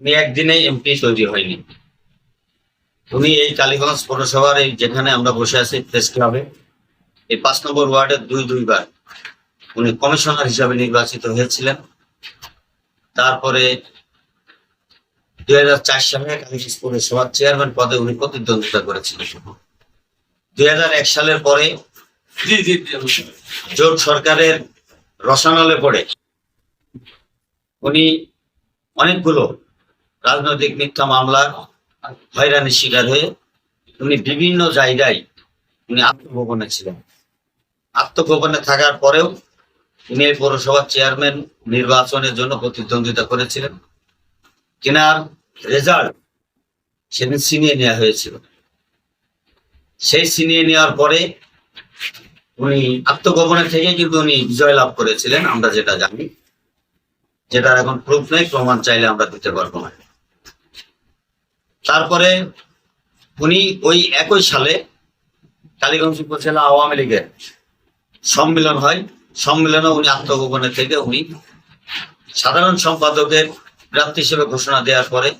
উনি একদিনে এমপি তৈরি হয়নি। উনি এই কালীগঞ্জ পৌরসভার এই যেখানে আমরা বসে আছি প্রেস ক্লাবে এই পাঁচ নম্বর ওয়ার্ডের দুই দুইবার উনি কমিশনার হিসাবে নির্বাচিত হয়েছিলেন। তারপরে দুই হাজার চার সালে কালীগঞ্জ পৌরসভার চেয়ারম্যান পদে উনি প্রতিদ্বন্দ্বিতা করেছিলেন। দুই হাজার এক সালের পরে। জোট সরকারের রসানলে পড়ে। উনি অনেকগুলো রাজনৈতিক মিথ্যা মামলার হয়রানির শিকার হয়ে উনি বিভিন্ন জায়গায় উনি আত্মগোপনে ছিলেন। আত্মগোপনে থাকার পরেও উনি এই পৌরসভার চেয়ারম্যান নির্বাচনের জন্য প্রতিদ্বন্দ্বিতা করেছিলেন। তিনার রেজাল্ট সেদিন ছিনিয়ে নেওয়া হয়েছিল। সেই ছিনিয়ে নেওয়ার পরে উনি আত্মগোপনে থেকে কিন্তু উনি বিজয় লাভ করেছিলেন, আমরা যেটা জানি। যেটার এখন প্রুফ নেই, প্রমাণ চাইলে আমরা দিতে পারব না। তারপরে উনি ওই একই সালে কালীগঞ্জ উপজেলা আওয়ামী লীগের সম্মেলন হয়। সম্মেলনে উনি আত্মগোপনে থেকে উনি সাধারণ সম্পাদকের প্রার্থী হিসেবে ঘোষণা দেওয়ার পরে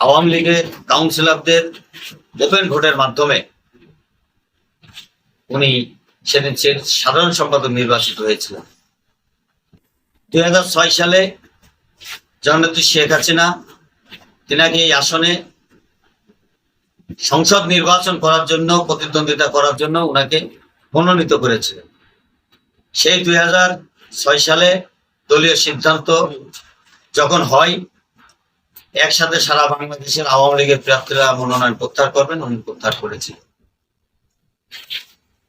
আওয়ামী লীগের কাউন্সিলরদের ওপেন ভোটের মাধ্যমে উনি সেদিন সাধারণ সম্পাদক নির্বাচিত হয়েছিলেন। দুই হাজার ছয় সালে জননেত্রী শেখ হাসিনা, তিনাকে এই আসনে সংসদ নির্বাচন করার জন্য, প্রতিদ্বন্দ্বিতা করার জন্য ওনাকে মনোনীত করেছিলেন সেই দুই ছয় সালে দলীয় সিদ্ধান্ত যখন হয়, একসাথে সারা বাংলাদেশের আওয়ামী লীগের প্রার্থীরা মনোনয়ন প্রত্যাহার করবেন, উনি প্রত্যাহার করেছিলেন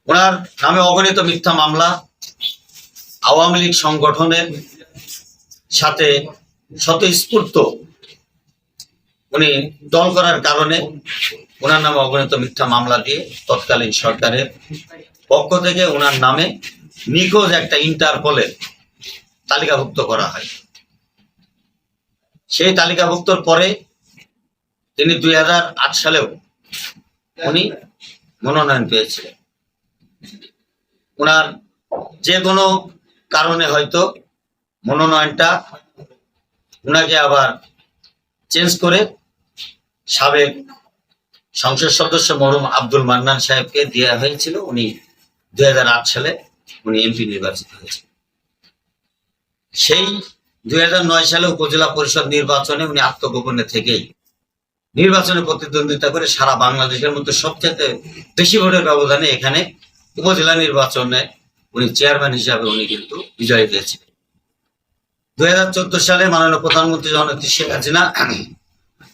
ওনার নামে অগণিত মিথ্যা মামলা আওয়ামী লীগ সংগঠনের সাথে স্বতঃস্ফূর্ত উনি দল করার কারণে ওনার নামে অগণিত মিথ্যা মামলা দিয়ে তৎকালীন সরকারের পক্ষ থেকে ওনার নামে নিখোঁজ একটা ইন্টারপলের তালিকাভুক্ত করা হয়। সেই তালিকাভুক্তর পরে তিনি দুই সালেও উনি মনোনয়ন পেয়েছিলেন। ওনার যে কোনো কারণে হয়তো মনোনয়নটা ওনাকে আবার চেঞ্জ করে সাবেক সংসদ সদস্য মরুম আব্দুল মান্নান সাহেবকে দেওয়া হয়েছিল। উনি দুই সালে উনি এমপি নির্বাচিত হয়েছিল সেই দুই সালে উপজেলা পরিষদ নির্বাচনে উনি আত্মগোপনে থেকেই নির্বাচনে প্রতিদ্বন্দ্বিতা করে সারা বাংলাদেশের মধ্যে সবচেয়ে বেশি ভোটের ব্যবধানে এখানে উপজেলা নির্বাচনে উনি চেয়ারম্যান হিসাবে উনি কিন্তু বিজয়ী হয়েছিলেন। দুই হাজার চোদ্দ সালে মাননীয় প্রধানমন্ত্রী জননেত্রী শেখ হাসিনা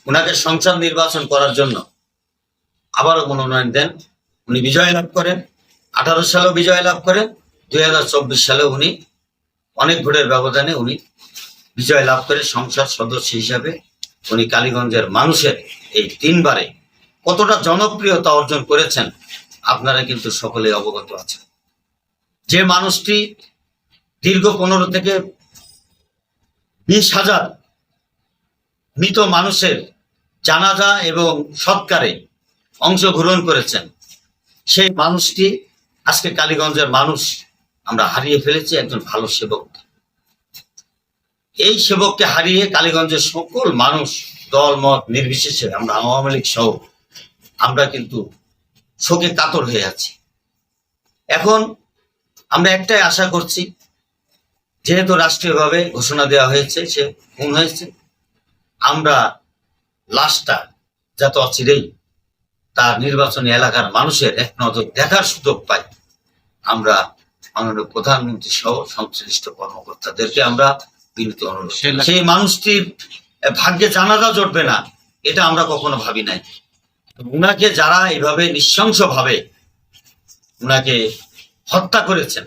উনাকে সংসদ নির্বাচন করার জন্য আবারও মনোনয়ন দেন। উনি বিজয় লাভ করেন। আঠারো সালেও বিজয় লাভ করেন। দুই হাজার চব্বিশ সালে উনি অনেক ভোটের ব্যবধানে উনি বিজয় লাভ করে সংসদ সদস্য হিসাবে উনি কালীগঞ্জের মানুষের এই তিনবারে কতটা জনপ্রিয়তা অর্জন করেছেন, আপনারা কিন্তু সকলে অবগত আছেন। যে মানুষটি দীর্ঘ পনেরো থেকে বিশ হাজার মৃত মানুষের জানাজা এবং সৎকারে অংশগ্রহণ করেছেন। সেই মানুষটি আজকে কালীগঞ্জের মানুষ, আমরা হারিয়ে ফেলেছি, একজন ভালো সেবক। এই সেবককে হারিয়ে কালীগঞ্জের সকল মানুষ, দল, মত নির্বিশেষে আমরা আওয়ামী লীগ সহ আমরা কিন্তু শোকে কাতর হয়ে আছি। এখন আমরা একটাই আশা করছি, যেহেতু রাষ্ট্রীয়ভাবে ঘোষণা দেওয়া হয়েছে, সে খুন হয়েছে, আমরা লাশটা যাতে অচিরেই তার নির্বাচনী এলাকার মানুষের এক নজর দেখার সুযোগ পাই। আমরা মাননীয় প্রধানমন্ত্রী সহ সংশ্লিষ্ট কর্মকর্তাদেরকে আমরা বিনীত অনুরোধ সেই মানুষটির ভাগ্যে জানাজা জটবে না এটা আমরা কখনো ভাবি নাই। উনাকে যারা এইভাবে নৃশংস ভাবে উনাকে হত্যা করেছেন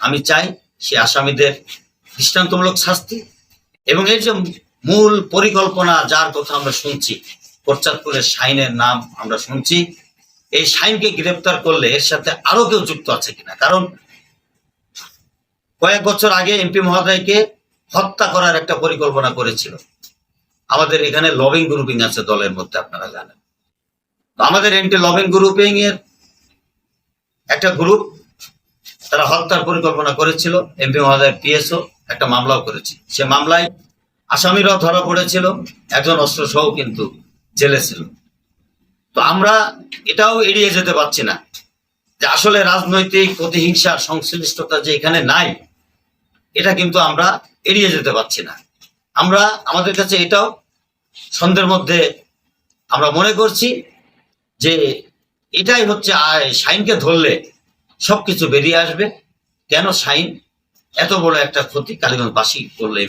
আমি চাই সে আসামিদের দৃষ্টান্তমূলক শাস্তি এবং এর যে মূল পরিকল্পনা যার কথা আমরা শুনছি, পশ্চাৎপুরের শাইনের নাম আমরা শুনছি। এই শাইনকে গ্রেপ্তার করলে এর সাথে আরও কেউ যুক্ত আছে কিনা? কারণ কয়েক বছর আগে এমপি মহোদয়কে হত্যা করার একটা পরিকল্পনা করেছিল। আমাদের এখানে লবিং গ্রুপিং আছে দলের মধ্যে, আপনারা জানেন। আমাদের এন্টি লবিং গ্রুপিং এর একটা গ্রুপ, তারা হত্যার পরিকল্পনা করেছিল। এমপি মহোদয় পিএসও একটা মামলাও করেছে। সে মামলায় আসামিরাও ধরা পড়েছিল একজন অস্ত্র সহ কিন্তু জেলে ছিল। তো আমরা এটাও এড়িয়ে যেতে পারছি না যে আসলে রাজনৈতিক প্রতিহিংসা সংশ্লিষ্টতা যে এখানে নাই এটা কিন্তু আমরা এড়িয়ে যেতে পারছি না। আমরা আমাদের কাছে এটাও সন্ধ্যের মধ্যে আমরা মনে করছি যে এটাই হচ্ছে আয়, শাইনকে ধরলে সবকিছু বেরিয়ে আসবে। কেন শাইন এত বড় একটা ক্ষতি? কালীগঞ্জবাসী করলে